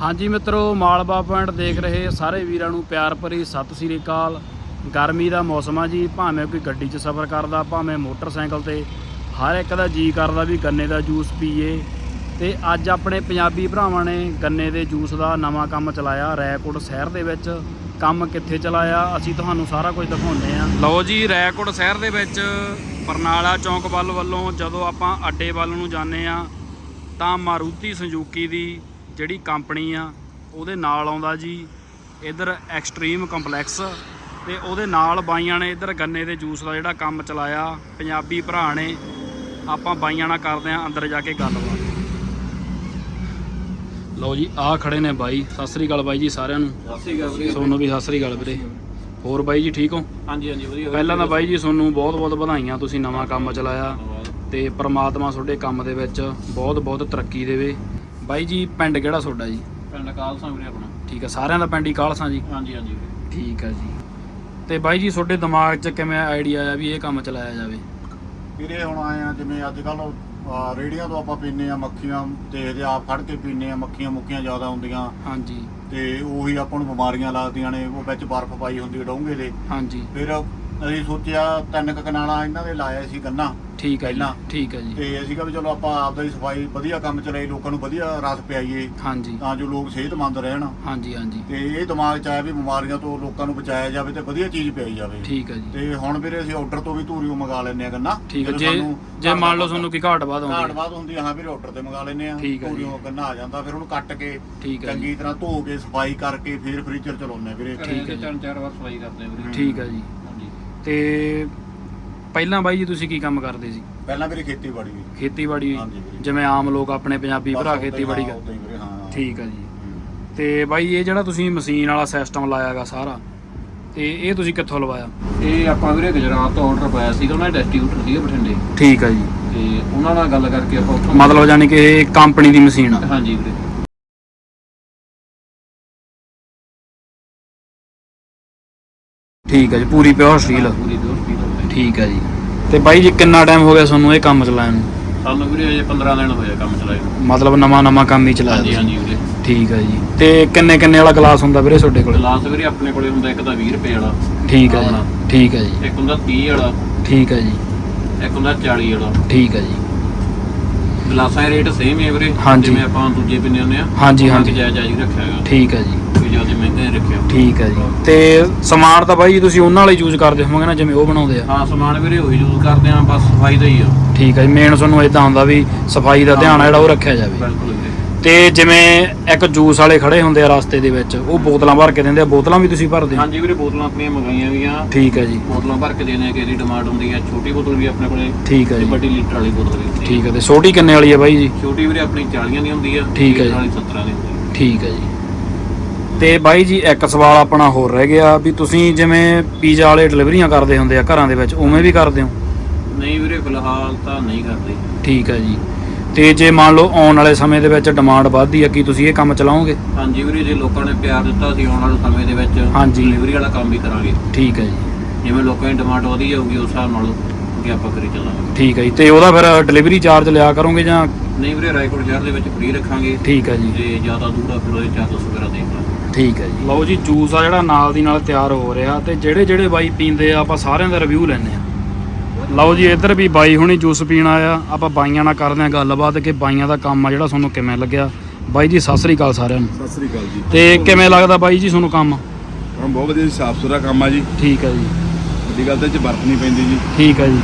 ਹਾਂਜੀ ਮਿੱਤਰੋ, ਮਾਲਵਾ ਪੁਆਇੰਟ ਦੇਖ ਰਹੇ ਸਾਰੇ ਵੀਰਾਂ ਨੂੰ ਪਿਆਰ ਭਰੀ ਸਤਿ ਸ੍ਰੀ ਅਕਾਲ। ਗਰਮੀ ਦਾ ਮੌਸਮ ਆ ਜੀ, ਭਾਵੇਂ ਕੋਈ ਗੱਡੀ 'ਚ ਸਫ਼ਰ ਕਰਦਾ, ਭਾਵੇਂ ਮੋਟਰਸਾਈਕਲ ਤੇ, ਹਰ ਇੱਕ ਦਾ ਜੀ ਕਰਦਾ ਵੀ ਗੰਨੇ ਦਾ ਜੂਸ ਪੀਏ। ਤੇ ਅੱਜ ਆਪਣੇ ਪੰਜਾਬੀ ਭਰਾਵਾਂ ਨੇ ਗੰਨੇ ਦੇ ਜੂਸ ਦਾ ਨਵਾਂ ਕੰਮ ਚਲਾਇਆ, ਰੈਕੋਟ ਸ਼ਹਿਰ ਦੇ ਵਿੱਚ। ਕੰਮ ਕਿੱਥੇ ਚਲਾਇਆ, ਅਸੀਂ ਤੁਹਾਨੂੰ ਸਾਰਾ ਕੁਝ ਦਿਖਾਉਂਦੇ ਆ ਲਓ ਜੀ, ਰੈਕੋਟ ਸ਼ਹਿਰ ਦੇ ਵਿੱਚ, ਬਰਨਾਲਾ ਚੌਂਕ ਵੱਲ ਵੱਲੋਂ ਜਦੋਂ ਆਪਾਂ ਅੱਡੇ ਵੱਲ ਨੂੰ ਜਾਂਦੇ ਆ ਤਾਂ ਮਾਰੂਤੀ ਸੰਜੂਕੀ ਦੀ ਜਿਹੜੀ ਕੰਪਨੀ ਆ ਉਹਦੇ ਨਾਲ ਆਉਂਦਾ ਜੀ ਇਧਰ ਐਕਸਟ੍ਰੀਮ ਕੰਪਲੈਕਸ ਤੇ ਉਹਦੇ ਨਾਲ ਬਾਈਆਂ ਨੇ ਇਧਰ ਗੰਨੇ ਦੇ ਜੂਸ ਦਾ ਜਿਹੜਾ ਕੰਮ ਚਲਾਇਆ ਪੰਜਾਬੀ ਭਰਾ ਨੇ ਆਪਾਂ ਬਾਈਆਂ ਨਾਲ ਕਰਦੇ ਆ ਅੰਦਰ ਜਾ ਕੇ ਗੱਲਬਾਤ। ਲਓ ਜੀ ਆਹ ਖੜੇ ਨੇ ਬਾਈ ਸਤਿ ਸ੍ਰੀ ਅਕਾਲ ਬਾਈ ਜੀ ਸਾਰਿਆਂ ਨੂੰ। ਸੋਨੂੰ ਵੀ ਸਤਿ ਸ੍ਰੀ ਅਕਾਲ ਵੀਰੇ। ਹੋਰ ਬਾਈ ਜੀ ਠੀਕ ਹੋ? ਹਾਂਜੀ ਹਾਂਜੀ ਵਧੀਆ ਪਹਿਲਾਂ ਤਾਂ ਬਾਈ ਜੀ ਤੁਹਾਨੂੰ ਬਹੁਤ-ਬਹੁਤ ਵਧਾਈਆਂ ਤੁਸੀਂ ਨਵਾਂ ਕੰਮ ਚਲਾਇਆ ਤੇ ਪ੍ਰਮਾਤਮਾ ਤੁਹਾਡੇ ਕੰਮ ਦੇ ਵਿੱਚ ਬਹੁਤ-ਬਹੁਤ ਤਰੱਕੀ ਦੇਵੇ। ਬਾਈ ਜੀ ਪਿੰਡ ਕਿਹੜਾ ਤੁਹਾਡਾ ਜੀ? ਪਿੰਡ ਕਾਲਸਾ ਵੀਰੇ ਆਪਣਾ। ਠੀਕ ਹੈ ਸਾਰਿਆਂ ਦਾ ਪਿੰਡ ਹੀ ਕਾਲਸਾਂ ਜੀ? ਹਾਂਜੀ ਹਾਂਜੀ ਵੀਰੇ। ਠੀਕ ਹੈ ਜੀ। ਤੇ ਬਾਈ ਜੀ ਤੁਹਾਡੇ ਦਿਮਾਗ 'ਚ ਕਿਵੇਂ ਆਈਡੀਆ ਆਇਆ ਵੀ ਇਹ ਕੰਮ ਚਲਾਇਆ ਜਾਵੇ? ਵੀਰੇ ਹੁਣ ਆਏ ਆ ਜਿਵੇਂ ਅੱਜ ਕੱਲ ਰੇੜੀਆਂ ਤੋਂ ਆਪਾਂ ਪੀਨੇ ਆ ਮੱਖੀਆਂ ਦੇਖਦੇ ਆ, ਆਪ ਫੜ ਕੇ ਪੀਨੇ ਆ ਮੱਖੀਆਂ ਮੁੱਕੀਆਂ ਜ਼ਿਆਦਾ ਹੁੰਦੀਆਂ। ਹਾਂਜੀ। ਤੇ ਉਹੀ ਆਪਾਂ ਨੂੰ ਬਿਮਾਰੀਆਂ ਲੱਗਦੀਆਂ ਨੇ ਉਹ ਵਿੱਚ ਬਰਫ਼ ਪਾਈ ਹੁੰਦੀ ਡੋਂਗੇ ਦੇ। ਹਾਂਜੀ। ਫਿਰ ਅਸੀਂ ਸੋਚਿਆ ਤਿੰਨ ਕੁ ਕਨਾਲਾਂ ਇਹਨਾਂ ਦੇ ਲਾਇਆ ਸੀ ਗੰਨਾ। ਠੀਕ ਹੈ ਜੀ। ਪਹਿਲਾਂ। ਠੀਕ ਹੈ ਜੀ। ਤੇ ਅਸੀਂ ਕਿਹਾ ਵੀ ਚਲੋ ਆਪਾਂ ਆਪਦਾ ਹੀ ਸਫ਼ਾਈ ਵਧੀਆ ਕੰਮ ਚਲਾਈ ਲੋਕਾਂ ਨੂੰ ਵਧੀਆ ਰਸ ਪਿਆਈਏ। ਹਾਂਜੀ। ਤਾਂ ਜੋ ਲੋਕ ਸਿਹਤਮੰਦ ਰਹਿਣ। ਹਾਂਜੀ ਹਾਂਜੀ। ਤੇ ਇਹ ਦਿਮਾਗ 'ਚ ਆਇਆ ਵੀ ਬਿਮਾਰੀਆਂ ਤੋਂ ਲੋਕਾਂ ਨੂੰ ਬਚਾਇਆ ਜਾਵੇ ਤੇ ਵਧੀਆ ਚੀਜ਼ ਪਿਆਈ ਜਾਵੇ। ਠੀਕ ਹੈ ਜੀ। ਤੇ ਹੁਣ ਵੀਰੇ ਅਸੀਂ ਆਰਡਰ ਤੋਂ ਵੀ ਧੂਰੀ ਮੰਗਾ ਲੈਂਦੇ ਆ ਗੰਨਾ। ਠੀਕ ਹੈ। ਜਦੋਂ ਜੇ ਜੇ ਮੰਨ ਲਓ ਤੁਹਾਨੂੰ ਕੀ ਘਾਟ ਬਾਦ ਘਾਟ ਆਉਂਦੀ ਹੈ। ਬਾਅਦ ਹੁੰਦੀ ਆ ਹਾਂ ਵੀਰੇ ਆਰਡਰ ਤੇ ਮੰਗਾ ਲੈਂਦੇ ਆ ਠੀਕ ਹੈ ਜੀ। ਧੂਰੀਓਂ ਗੰਨਾ ਆ ਜਾਂਦਾ ਫਿਰ ਉਹਨੂੰ ਕੱਟ ਕੇ ਠੀਕ ਹੈ ਜੀ। ਚੰਗੀ ਤਰ੍ਹਾਂ ਧੋ ਕੇ ਸਫ਼ਾਈ ਕਰਕੇ ਫਿਰ ਫ੍ਰੀਜ਼ਰ ਚਲਾਉਂਦੇ ਆ ਵੀਰੇ। ਠੀਕ ਹੈ ਹੈ ਜੀ। ਤਿੰਨ ਚਾਰ ਵਾਰ ਸਫ਼ਾਈ ਕਰਦੇ ਆ ਵੀਰੇ। ਠੀਕ ਹੈ ਜੀ। ਹਾਂਜੀ। ਤੇ ਪਹਿਲਾਂ ਬਾਈ ਜੀ ਤੁਸੀਂ ਕੀ ਕੰਮ ਕਰਦੇ ਸੀ? ਪਹਿਲਾਂ ਵੀਰੇ ਖੇਤੀਬਾੜੀ ਵੀ ਖੇਤੀਬਾੜੀ? ਹਾਂਜੀ ਵੀਰੇ। ਜਿਵੇਂ ਆਮ ਲੋਕ ਆਪਣੇ ਪੰਜਾਬੀ ਬਸ ਭਰਾ ਉੱਦਾਂ ਹੀ ਖੇਤੀਬਾੜੀ ਹਾਂ, ਕਰ ਉੱਦਾਂ ਹੀ ਵੀਰੇ ਹਾਂ। ਠੀਕ ਹੈ ਜੀ। ਹੂੰ। ਤੇ ਬਾਈ ਇਹ ਜਿਹੜਾ ਤੁਸੀਂ ਮਸ਼ੀਨ ਵਾਲਾ ਸਿਸਟਮ ਲਾਇਆਗਾ ਸਾਰਾ ਤੇ ਇਹ ਤੁਸੀਂ ਕਿੱਥੋਂ ਲਵਾਇਆ? ਇਹ ਆਪਾਂ ਵੀਰੇ ਗੁਜਰਾਤ ਤੋਂ ਆਰਡਰ ਪਾਇਆ ਸੀਗਾ ਉਹਨਾਂ ਦੇ ਡਿਸਟ੍ਰੀਬਿਊਟਰ ਸੀਗੇ ਬਠਿੰਡੇ। ਠੀਕ ਹੈ ਜੀ। ਤੇ ਉਹਨਾਂ ਨਾਲ ਗੱਲ ਕਰਕੇ ਆਪਾਂ ਉੱਥੋਂ ਮਤਲਬ ਜਾਨੀ ਕਿ ਇਹ ਕੰਪਨੀ ਦੀ ਮਸ਼ੀਨ ਆ। ਹਾਂਜੀ ਵੀਰੇ। ਠੀਕ ਹੈ ਜੀ ਪੂਰੀ ਪਿਓਰ ਸਟੀਲ ਪੂਰੀ ਦੋ ਠੀਕ ਹੈ ਜੀ। ਤੇ ਬਾਈ ਜੀ ਕਿੰਨਾ ਟਾਈਮ ਹੋ ਗਿਆ ਤੁਹਾਨੂੰ ਇਹ ਕੰਮ ਚਲਾਉਣ ਨੂੰ? ਸਾਨੂੰ ਵੀਰੇ ਅਜੇ 15 ਦਿਨ ਹੋਏ ਆ ਕੰਮ ਚਲਾਏ ਨੂੰ। ਮਤਲਬ ਨਵਾਂ ਨਵਾਂ ਕੰਮ ਹੀ ਚਲਾਇਆ ਹਾਂਜੀ ਤੁਸੀਂ। ਹਾਂਜੀ ਵੀਰੇ। ਠੀਕ ਹੈ ਜੀ। ਤੇ ਕਿੰਨੇ ਕਿੰਨੇ ਵਾਲਾ ਗਲਾਸ ਹੁੰਦਾ ਵੀਰੇ ਤੁਹਾਡੇ ਕੋਲ? ਗਲਾਸ ਵੀਰੇ ਆਪਣੇ ਕੋਲੇ ਹੁੰਦਾ ਇੱਕ ਤਾਂ 20 ਰੁਪਏ ਵਾਲਾ। ਠੀਕ ਹੈ ਆਪਣਾ। ਜੀ ਠੀਕ ਹੈ ਜੀ। ਇੱਕ ਹੁੰਦਾ 30 ਵਾਲਾ। ਠੀਕ ਹੈ ਜੀ। ਇੱਕ ਹੁੰਦਾ 40 ਵਾਲਾ। ਠੀਕ ਹੈ ਜੀ। ਗਲਾਸਾਂ ਦਾ ਰੇਟ ਸੇਮ ਹੈ ਵੀਰੇ। ਹਾਂਜੀ। ਜਿਵੇਂ ਆਪਾਂ ਦੂਜੇ ਪਿੰਨੇ ਹੁੰਦੇ ਆ। ਹਾਂਜੀ, ਉਹਨਾਂ ਹਾਂਜੀ। ਦੀ ਜਾਇਜ਼ ਜਾਇਜ਼ ਰੱਖਿਆ ਹੈਗਾ। ਠੀਕ ਹੈ ਜੀ। ਕੋਈ ਜ਼ਿਆਦਾ ਰੱਖਿਆ ਠੀਕ ਹੈ ਜੀ। ਤੇ ਸਮਾਨ ਤਾਂ ਬਾਈ ਜੀ ਤੁਸੀਂ ਉਹਨਾਂ ਵਾਲੇ ਯੂਜ਼ ਕਰਦੇ ਹੋਵੋਗੇ ਨਾ ਜਿਵੇਂ ਉਹ ਬਣਾਉਂਦੇ ਆ। ਹਾਂ ਸਮਾਨ ਵੀਰੇ ਉਹੀ ਯੂਜ਼ ਕਰਦੇ ਆ ਬਸ ਸਫ਼ਾਈ ਦਾ ਹੀ ਆ। ਠੀਕ ਹੈ ਜੀ ਮੇਨ ਤੁਹਾਨੂੰ ਇਦਾਂ ਹੁੰਦਾ ਵੀ ਸਫ਼ਾਈ ਦਾ ਧਿਆਨ ਆ ਜਿਹੜਾ ਉਹ ਰੱਖਿਆ ਜਾਵੇ। ਬਿਲਕੁਲ ਵੀਰੇ। ਤੇ ਜਿਵੇਂ ਇੱਕ ਜੂਸ ਵਾਲੇ ਖੜੇ ਹੁੰਦੇ ਆ ਰਸਤੇ ਦੇ ਵਿੱਚ ਉਹ ਬੋਤਲਾਂ ਭਰ ਕੇ ਦਿੰਦੇ ਆ ਬੋਤਲਾਂ ਵੀ ਤੁਸੀਂ ਭਰਦੇ ਹੋ? ਹਾਂਜੀ ਵੀਰੇ ਬੋਤਲਾਂ ਆਪਣੀਆਂ ਮੰਗਾਈਆਂ ਵੀਆਂ ਠੀਕ ਹੈ ਜੀ। ਬੋਤਲਾਂ ਭਰ ਕੇ ਦੇਣੇ ਆ ਕਿ ਇਹਦੀ ਡਿਮਾਂਡ ਹੁੰਦੀ ਹੈ ਛੋਟੀ ਬੋਤਲ ਵੀ ਆਪਣੇ ਕੋਲੇ ਠੀਕ ਹੈ ਤੇ ਜੀ। ਵੱਡੀ ਲੀਟਰ ਵਾਲੀ ਬੋਤਲ ਵੀ ਹੁੰਦੀ ਹੈ ਠੀਕ ਹੈ ਤੇ ਛੋਟੀ ਕਿੰਨੇ ਵਾਲੀ ਹੈ ਬਾਈ ਜੀ? ਛੋਟੀ ਵੀਰੇ ਆਪਣੀ 40 ਦੀ ਹੁੰਦੀ ਆ ਠੀਕ ਹੈ ਜੀ। ਲੀਟਰ ਵਾਲੀ 70 ਦੀ ਹੁੰਦੀ ਆ। ਠੀਕ ਹੈ ਜੀ। ਤੇ ਬਾਈ ਜੀ ਇੱਕ ਸਵਾਲ ਆਪਣਾ ਹੋਰ ਰਹਿ ਗਿਆ ਵੀ ਤੁਸੀਂ ਜਿਵੇਂ ਪੀਜ਼ਾ ਵਾਲੇ ਡਿਲੀਵਰੀਆਂ ਕਰਦੇ ਹੁੰਦੇ ਆ ਘਰਾਂ ਦੇ ਵਿੱਚ ਉਵੇਂ ਵੀ ਕਰਦੇ ਹੋ? ਨਹੀਂ ਵੀਰੇ ਫਿਲਹਾਲ ਤਾਂ ਨਹੀਂ ਕਰਦੇ। ਠੀਕ ਹੈ ਜੀ। ਤੇ ਜੇ ਮੰਨ ਲਓ ਆਉਣ ਵਾਲੇ ਸਮੇਂ ਦੇ ਵਿੱਚ ਡਿਮਾਂਡ ਵੱਧਦੀ ਆ ਕੀ ਤੁਸੀਂ ਇਹ ਕੰਮ ਚਲਾਓਗੇ? ਹਾਂਜੀ ਵੀਰੇ ਜੇ ਲੋਕਾਂ ਨੇ ਪਿਆਰ ਦਿੱਤਾ ਸੀ ਆਉਣ ਵਾਲੇ ਸਮੇਂ ਦੇ ਵਿੱਚ ਹਾਂਜੀ। ਡਿਲੀਵਰੀ ਵਾਲਾ ਕੰਮ ਵੀ ਕਰਾਂਗੇ। ਠੀਕ ਹੈ ਜੀ। ਜਿਵੇਂ ਲੋਕਾਂ ਦੀ ਡਿਮਾਂਡ ਵਧੀ ਜਾਊਗੀ ਉਸ ਹਿਸਾਬ ਨਾਲ ਅੱਗੇ ਆਪਾਂ ਕਰੀ ਚੱਲਾਂਗੇ। ਠੀਕ ਹੈ ਜੀ। ਤੇ ਉਹਦਾ ਫਿਰ ਡਿਲੀਵਰੀ ਚਾਰਜ ਲਿਆ ਕਰੋਗੇ ਜਾਂ ਨਹੀਂ ਵੀਰੇ ਰਾਏਕੋਟ ਸ਼ਹਿਰ ਦੇ ਵਿੱਚ ਫ੍ਰੀ ਰੱਖਾਂਗੇ। ਠੀਕ ਹੈ ਜੀ। ਤੇ ਜ਼ਿਆਦਾ ਦੂਰ ਆ ਫਿਰ ਉਹਦੇ ਚਾਰਜਸ ਵਗੈਰਾ ਦੇਖ ਲਾਂਗੇ ਠੀਕ ਹੈ ਜੀ। ਲਓ ਜੀ ਜੂਸ ਆ ਜਿਹੜਾ ਨਾਲ ਦੀ ਨਾਲ ਤਿਆਰ ਹੋ ਰਿਹਾ ਤੇ ਜਿਹੜੇ ਜਿਹੜੇ ਬਾਈ ਪੀਂਦੇ ਆ ਆਪਾਂ ਸਾਰਿਆਂ ਦਾ ਰਿਵਿਊ ਲੈਣੇ ਆ। ਲਓ ਜੀ ਇੱਧਰ ਵੀ ਬਾਈ ਹੁਣੀ ਜੂਸ ਪੀਣ ਆਇਆ। ਆਪਾਂ ਬਾਈਆਂ ਨਾਲ ਕਰਦੇ ਆ ਗੱਲਬਾਤ ਕਿ ਬਾਈਆਂ ਦਾ ਕੰਮ ਆ ਜਿਹੜਾ ਤੁਹਾਨੂੰ ਕਿਵੇਂ ਲੱਗਿਆ। ਬਾਈ ਜੀ ਸਤਿ ਸ੍ਰੀ ਅਕਾਲ ਸਾਰਿਆਂ ਨੂੰ। ਸਤਿ ਸ੍ਰੀ ਅਕਾਲ ਜੀ। ਤੇ ਕਿਵੇਂ ਲੱਗਦਾ ਬਾਈ ਜੀ ਤੁਹਾਨੂੰ ਕੰਮ? ਕੰਮ ਬਹੁਤ ਵਧੀਆ ਸਾਫ਼ ਸੁਥਰਾ ਕੰਮ ਆ ਜੀ। ਠੀਕ ਹੈ ਜੀ। ਵੱਡੀ ਗੱਲ ਤਾਂ ਚ ਬਰਫ਼ ਨਹੀਂ ਪੈਂਦੀ ਜੀ। ਠੀਕ ਹੈ ਜੀ।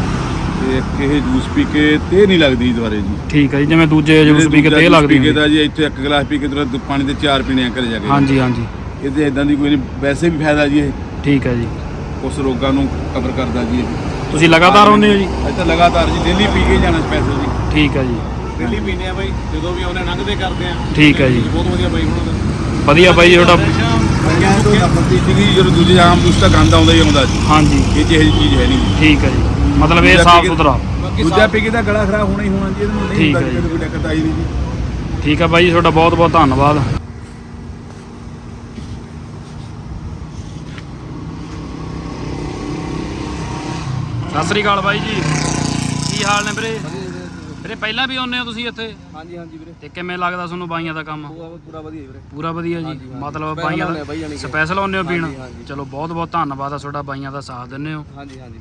ਤੇ ਇੱਕ ਇਹ ਜੂਸ ਪੀ ਕੇ ਤੇ ਨਹੀਂ ਲੱਗਦੀ ਜੀ ਦੁਬਾਰੇ ਜੀ ਠੀਕ ਹੈ ਜੀ ਜਿਵੇਂ ਦੂਜੇ ਜੂਸ ਪੀ ਕੇ ਦੂਜਾ ਤੇ ਜੂਸ ਲੱਗਦੀ ਪੀ ਕੇ ਹੁੰਦੀ। ਤਾਂ ਜੀ ਇੱਥੇ ਇੱਕ ਗਲਾਸ ਪੀ ਕੇ ਤੁਰੰਤ ਪਾਣੀ ਦੇ ਚਾਰ ਪੀਣੇ ਆ ਘਰੇ ਜਾ ਕੇ ਹਾਂਜੀ ਹਾਂਜੀ ਇਹਦੇ ਇਦਾਂ ਦੀ ਕੋਈ ਨਹੀਂ ਵੈਸੇ ਵੀ ਫਾਇਦਾ ਜੀ ਇਹ ਠੀਕ ਹੈ ਜੀ ਉਸ ਰੋਗਾਂ ਨੂੰ ਕਵਰ ਕਰਦਾ ਜੀ ਇਹ ਤੁਸੀਂ ਲਗਾਤਾਰ ਆਉਂਦੇ ਹੋ ਜੀ ਅੱਜ ਤਾਂ ਲਗਾਤਾਰ ਜੀ ਡੇਲੀ ਪੀ ਕੇ ਜਾਣਾ ਸਪੈਸ਼ਲ ਜੀ ਠੀਕ ਹੈ ਜੀ ਡੇਲੀ ਪੀਨੇ ਆ ਬਾਈ ਜਦੋਂ ਵੀ ਆਉਂਦੇ ਲੰਘਦੇ ਕਰਦੇ ਆ ਠੀਕ ਹੈ ਜੀ ਬਹੁਤ ਵਧੀਆ ਬਾਈ ਹੁਣ ਵਧੀਆ ਬਾਈ ਤੁਹਾਡਾ ਪੰਜਾਂ ਤੋਂ ਨਫ਼ਰਤੀ ਸੀਗੀ ਜਦੋਂ ਦੂਜੇ ਆਮ ਤਾਂ ਗੰਦ ਆਉਂਦਾ ਹੀ ਆਉਂਦਾ ਜੀ ਹਾਂਜੀ ਇਹ ਜਿਹੀ ਚੀਜ਼ ਹੈ ਨਹੀਂ ਠੀਕ ਹੈ ਜੀ ਮਤਲਬ ਇਹ ਸਾਫ਼ ਸੁਥਰਾ। ਦੂਜਾ ਪੀ ਕੇ ਤਾਂ ਗਲਾ ਖਰਾਬ ਹੋਣਾ ਹੀ ਹੋਣਾ ਜੀ ਇਹਦੇ ਨੂੰ ਨਹੀਂ ਹੁੰਦਾ। ਕੋਈ ਦਿੱਕਤ ਆਈ ਨਹੀਂ ਜੀ। ਠੀਕ ਹੈ ਬਾਈ ਜੀ ਤੁਹਾਡਾ ਬਹੁਤ ਬਹੁਤ ਧੰਨਵਾਦ। ਸਤਿ ਸ੍ਰੀ ਅਕਾਲ ਬਾਈ ਜੀ। ਕੀ ਹਾਲ ਨੇ ਵੀਰੇ? ਵੀਰੇ ਪਹਿਲਾਂ ਵੀ ਆਉਂਦੇ ਹੋ ਤੁਸੀਂ ਇੱਥੇ? ਹਾਂਜੀ ਹਾਂਜੀ ਵੀਰੇ। ਤੇ ਕਿਵੇਂ ਲੱਗਦਾ ਤੁਹਾਨੂੰ ਬਾਈਆਂ ਦਾ ਕੰਮ? ਪੂਰਾ ਵਧੀਆ ਵੀਰੇ। ਪੂਰਾ ਵਧੀਆ ਜੀ। ਮਤਲਬ ਬਾਈਆਂ ਆ ਦਾ। ਸਪੈਸ਼ਲ ਆਉਂਦੇ ਹੋ ਪੀਣ। ਚਲੋ ਬਹੁਤ ਬਹੁਤ ਧੰਨਵਾਦ ਆ ਤੁਹਾਡਾ ਬਾਈਆਂ ਦਾ ਸਾਥ ਦਿੰਦੇ ਹੋ। ਹਾਂਜੀ ਹਾਂਜੀ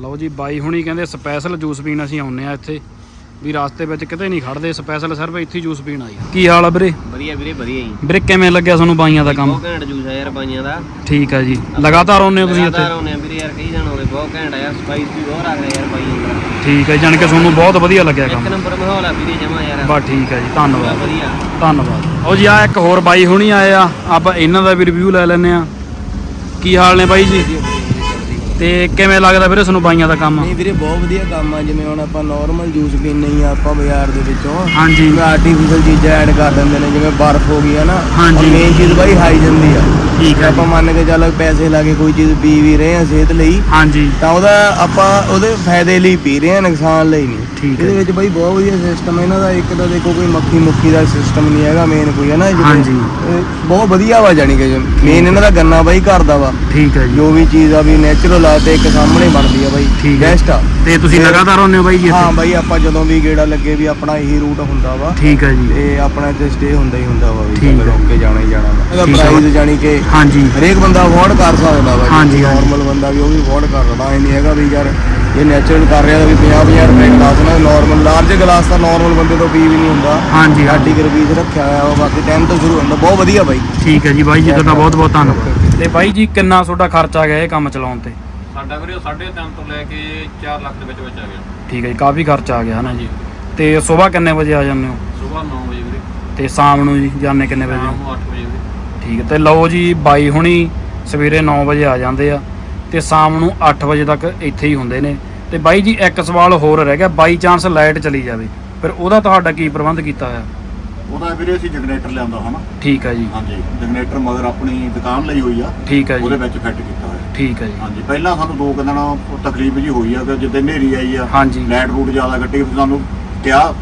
ਲਓ ਜੀ ਬਾਈ ਹੁਣੀ ਕਹਿੰਦੇ ਸਪੈਸ਼ਲ ਜੂਸ ਪੀਣ ਅਸੀਂ ਆਉਂਦੇ ਆ ਇੱਥੇ। ਵੀ ਰਾਸਤੇ ਵਿੱਚ ਕਿਤੇ ਨਹੀਂ ਖੜਦੇ ਸਪੈਸ਼ਲ ਸਿਰਫ ਇੱਥੇ ਜੂਸ ਪੀਣ ਆਈ ਕੀ ਹਾਲ ਆ ਵੀਰੇ? ਵਧੀਆ ਵੀਰੇ ਵਧੀਆ ਜੀ। ਵੀਰੇ ਕਿਵੇਂ ਲੱਗਿਆ ਤੁਹਾਨੂੰ ਬਾਈਆਂ ਦਾ ਕੰਮ? ਬਹੁਤ ਘੈਂਟ ਜੂਸ ਆ ਯਾਰ ਬਾਈਆਂ ਦਾ। ਠੀਕ ਆ ਜੀ। ਲਗਾਤਾਰ ਆਉਂਦੇ ਹੋ ਤੁਸੀਂ ਇੱਥੇ? ਲਗਾਤਾਰ ਆਉਂਦੇ ਆ ਵੀਰੇ ਯਾਰ ਕਈ ਹੋ ਗਏ ਬਹੁਤ ਘੈਂਟ ਆ ਯਾਰ ਸਪਾਈਸ ਵੀ ਬਹੁਤ ਰੱਖ ਰਿਹਾ ਯਾਰ ਬਾਈਆਂ ਦਾ। ਠੀਕ ਹੈ ਜਾਣ ਕੇ ਤੁਹਾਨੂੰ ਬਹੁਤ ਵਧੀਆ ਲੱਗਿਆ ਇੱਕ ਕੰਮ। ਨੰਬਰ ਮਾਹੌਲ ਆ ਵੀਰੇ ਜਮਾ ਯਾਰ। ਬਸ ਠੀਕ ਹੈ ਜੀ ਧੰਨਵਾਦ। ਵਧੀਆ। ਧੰਨਵਾਦ। ਉਹ ਜੀ ਆ ਇੱਕ ਹੋਰ ਬਾਈ ਹੁਣੀ ਆਏ ਆ ਆਪਾਂ ਇਹਨਾਂ ਦਾ ਵੀ ਰਿਵਿਊ ਲੈ ਲੈਨੇ ਆ ਕੀ ਹਾਲ ਨੇ ਬਾਈ ਜੀ? ਤੇ ਕਿਵੇਂ ਲੱਗਦਾ ਵੀਰੇ ਤੁਹਾਨੂੰ ਬਾਈਆਂ ਦਾ ਕੰਮ? ਨਹੀਂ ਵੀਰੇ ਬਹੁਤ ਵਧੀਆ ਕੰਮ ਆ ਜਿਵੇਂ ਹੁਣ ਆਪਾਂ ਨਾਰਮਲ ਜੂਸ ਪੀਂਦੇ ਹੀ ਆ ਆਪਾਂ ਬਾਜ਼ਾਰ ਦੇ ਵਿੱਚੋਂ। ਹਾਂਜੀ। ਆਰਟੀਫੀਸ਼ੀਅਲ ਚੀਜ਼ਾਂ ਐਡ ਕਰ ਦਿੰਦੇ ਨੇ ਜਿਵੇਂ ਬਰਫ਼ ਹੋ ਗਈ ਹੈ ਨਾ ਹਾਂਜੀ। ਮੇਨ ਚੀਜ਼ ਬਾਈ ਹਾਈਜਨ ਦੀ ਆ। ਠੀਕ ਹੈ ਆਪਾਂ ਮੰਨ ਕੇ ਚੱਲ ਪੈਸੇ ਲਾ ਕੇ ਕੋਈ ਚੀਜ਼ ਪੀ ਵੀ ਰਹੇ ਆ ਸਿਹਤ ਲਈ ਹਾਂਜੀ। ਤਾਂ ਉਹਦਾ ਆਪਾਂ ਉਹਦੇ ਫਾਇਦੇ ਲਈ ਪੀ ਰਹੇ ਆ ਨੁਕਸਾਨ ਲਈ ਨਹੀਂ। ਠੀਕ ਹੈ ਇਹਦੇ ਵਿੱਚ ਬਾਈ ਬਹੁਤ ਵਧੀਆ ਸਿਸਟਮ ਇਹਨਾਂ ਦਾ ਇੱਕ ਤਾਂ ਦੇਖੋ ਕੋਈ ਮੱਖੀ ਮੁੱਖੀ ਦਾ ਸਿਸਟਮ ਨਹੀਂ ਹੈਗਾ ਮੇਨ ਕੋਈ ਹੈ ਨਾ ਹਾਂਜੀ। ਬਹੁਤ ਵਧੀਆ ਵਾ ਜਾਣੀ ਕਿ ਮੇਨ ਇਹਨਾਂ ਦਾ ਗੰਨਾ ਬਾਈ ਘਰ ਦਾ ਵਾ। ਠੀਕ ਹੈ ਜੀ। ਵੀ ਚੀਜ਼ ਆ ਵੀ ਨੇਚਰਲ ਆ ਤੇ ਇੱਕ ਸਾਹਮਣੇ ਬਣਦੀ ਆ ਬਾਈ। ਠੀਕ ਹੈ। ਬੈਸਟ ਆ। ਤੇ ਤੁਸੀਂ ਲਗਾਤਾਰ ਆਉਂਦੇ ਹੋ ਬਾਈ ਜੀ ਹਾਂ ਬਾਈ ਆਪਾਂ ਜਦੋਂ ਵੀ ਗੇੜਾ ਲੱਗੇ ਵੀ ਆਪਣਾ ਇਹੀ ਰੂਟ ਹੁੰਦਾ ਵਾ। ਠੀਕ ਹੈ ਜੀ। ਤੇ ਆਪਣਾ ਇੱਥੇ ਸਟੇ ਹੁੰਦਾ ਹੀ ਹੁੰਦਾ ਵਾ ਵੀ ਚੱਲ ਹੈ। ਰੁਕ ਕੇ ਜਾਣਾ ਹੀ ਜਾਣਾ ਵਾ। ਇਹਦਾ। ਪ੍ਰਾਈਸ ਜਾਨੀ ਕਿ ਹਾਂਜੀ। ਹਰੇਕ ਬੰਦਾ ਅਫੋਰਡ ਕਰ ਸਕਦਾ ਵਾ ਹਾਂਜੀ, ਹਾਂਜੀ। ਨਾਰਮਲ ਬੰਦਾ ਵੀ ਉਹ ਵੀ ਅਫੋਰਡ ਕਰ ਸਕਦਾ ਨਹੀਂ ਹੈਗਾ ਵੀ ਯਾਰ ਇਹ ਨੈਚੁਰਲ ਕਰ ਰਿਹਾ ਤਾਂ ਵੀ 50 50 ਰੁਪਏ ਗਲਾਸ ਨਾ ਨਾਰਮਲ ਲਾਰਜ ਗਲਾਸ ਤਾਂ ਨਾਰਮਲ ਬੰਦੇ ਤੋਂ ਪੀ ਵੀ ਨਹੀਂ ਹੁੰਦਾ। ਹਾਂਜੀ ਹਾਂਜੀ। 30 ਰੁਪਏ ਰੱਖਿਆ ਹੋਇਆ ਵਾ ਬਾਕੀ 10 ਤੋਂ ਸ਼ੁਰੂ ਹੁੰਦਾ। ਬਹੁਤ ਵਧੀਆ ਬਾਈ। ਠੀਕ ਹੈ ਜੀ ਬਾਈ ਜੀ ਤੁਹਾਡਾ ਬਹੁਤ ਬਹੁਤ ਧੰਨਵਾਦ। ਤੇ ਬਾਈ ਜੀ ਕਿੰਨਾ ਤੁਹਾਡਾ ਖਰਚਾ ਆ ਗਿਆ ਇਹ ਕੰਮ ਚਲਾਉਣ ਤੇ? ਸਾਡਾ ਵੀਰੇ 3.5 ਤੋਂ ਲੈ ਕੇ 4 ਲੱਖ ਦੇ ਵਿੱਚ ਵਿੱਚ ਆ ਗਿਆ। ਠੀਕ ਹੈ ਜੀ ਕਾਫੀ ਖਰਚਾ ਆ ਗਿਆ ਹਨਾ ਜੀ? ਤੇ ਸਵੇਰ ਕਿੰਨੇ ਵਜੇ ਆ ਜਾਂਦੇ ਹੋ? ਸਵੇਰ 9 ਵਜੇ ਵੀਰੇ। ਤੇ ਸ਼ਾਮ ਨੂੰ ਜੀ ਜਾਂਦੇ ਕਿੰਨੇ ਵਜੇ? ਸ਼ਾਮ ਨੂੰ 8 ਵਜੇ। ਠੀਕ ਤੇ ਲਓ ਜੀ ਬਾਈ ਹੁਣੀ ਸਵੇਰੇ 9 ਵਜੇ ਆ ਜਾਂਦੇ ਆ ਤੇ ਸ਼ਾਮ ਨੂੰ 8 ਵਜੇ ਤੱਕ ਇੱਥੇ ਹੀ ਹੁੰਦੇ ਨੇ। ਤੇ ਬਾਈ ਜੀ ਇੱਕ ਸਵਾਲ ਹੋਰ ਰਹਿ ਗਿਆ ਬਾਈ ਚਾਂਸ ਲਾਈਟ ਚਲੀ ਜਾਵੇ। ਫਿਰ ਉਹਦਾ ਤੁਹਾਡਾ ਕੀ ਪ੍ਰਬੰਧ ਕੀਤਾ ਹੋਇਆ? ਉਹਦਾ ਵੀਰੇ ਅਸੀਂ ਜਨਰੇਟਰ ਲਿਆਂਦਾ ਹਨਾ। ਠੀਕ ਹੈ ਜੀ। ਹਾਂਜੀ ਜਨਰੇਟਰ ਮਗਰ ਆਪਣੀ ਦੁਕਾਨ ਲਈ ਹੋਈ ਆ। ਠੀਕ ਹੈ ਉਹਦੇ ਜੀ ਵਿੱਚ ਫਿੱਟ ਕੀਤਾ ਹੋਇਆ। ਠੀਕ ਹੈ ਜੀ। ਹਾਂਜੀ ਪਹਿਲਾਂ ਸਾਨੂੰ ਦੋ ਦਿਨ ਤਕਲੀਫ ਜੀ ਹੋਈ ਆ ਕਿ ਜਿੱਦਾਂ ਹਨੇਰੀ ਆਈ ਆ ਹਾਂਜੀ। ਲਾਈਟ ਰੂਟ ਜ਼ਿਆਦਾ ਕੱਟੀ ਸਾਨੂੰ ਕਿਹਾ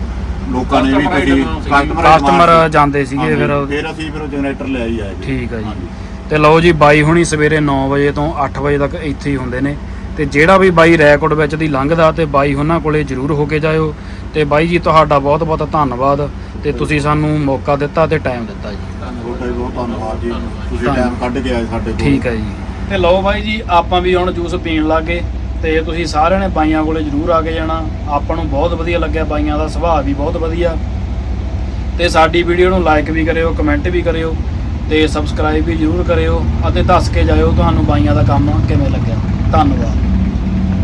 ਲੋਕਾਂ ਨੇ ਵੀ customer ਕਸਟਮਰ। ਜਾਂਦੇ ਸੀਗੇ ਫਿਰ ਫਿਰ ਅਸੀਂ ਫਿਰ ਜਨਰੇਟਰ ਲੈ ਹੀ ਆਏ। ਠੀਕ ਹੈ ਜੀ। ਤੇ ਲਓ ਜੀ ਬਾਈ ਹੁਣੀ ਸਵੇਰੇ 9 ਵਜੇ ਤੋਂ 8 ਵਜੇ ਤੱਕ ਇੱਥੇ ਹੀ ਹੁੰਦੇ ਨੇ ਤੇ ਜਿਹੜਾ ਵੀ ਬਾਈ ਰੈਕੋਰਡ ਵਿੱਚ ਦੀ ਲੰਘਦਾ ਤੇ ਬਾਈ ਉਹਨਾਂ ਕੋਲੇ ਜਰੂਰ ਹੋ ਕੇ ਜਾਇਓ ਤੇ ਬਾਈ ਜੀ ਤੁਹਾਡਾ ਬਹੁਤ ਬਹੁਤ ਧੰਨਵਾਦ ਤੇ ਤੁਸੀਂ ਸਾਨੂੰ ਮੌਕਾ ਦਿੱਤਾ ਤੇ ਟਾਈਮ ਦਿੱਤਾ ਜੀ ਤੁਹਾਡਾ ਬਹੁਤ ਧੰਨਵਾਦ ਜੀ ਤੁਸੀਂ। ਟਾਈਮ ਕੱਢ ਕੇ ਆਏ ਸਾਡੇ ਕੋਲ ਠੀਕ ਹੈ ਜੀ ਤੇ ਲਓ ਬਾਈ ਜੀ ਆਪਾਂ ਵੀ ਹੁਣ ਜੂਸ ਪੀਣ ਲੱਗੇ ਤੇ ਤੁਸੀਂ ਸਾਰਿਆਂ ਨੇ ਬਾਈਆਂ ਕੋਲੇ ਜਰੂਰ ਆ ਕੇ ਜਾਣਾ। ਆਪਾਂ ਨੂੰ ਬਹੁਤ ਵਧੀਆ ਲੱਗਿਆ ਬਾਈਆਂ ਦਾ ਸੁਭਾਅ ਵੀ ਬਹੁਤ ਵਧੀਆ। ਤੇ ਸਾਡੀ ਵੀਡੀਓ ਨੂੰ ਲਾਈਕ ਵੀ ਕਰਿਓ ਕਮੈਂਟ ਵੀ ਕਰਿਓ ਤੇ ਸਬਸਕ੍ਰਾਈਬ ਵੀ ਜਰੂਰ ਕਰਿਓ ਅਤੇ ਦੱਸ ਕੇ ਜਾਇਓ ਤੁਹਾਨੂੰ ਬਾਈਆਂ ਦਾ ਕੰਮ ਕਿਵੇਂ ਲੱਗਿਆ। ਧੰਨਵਾਦ।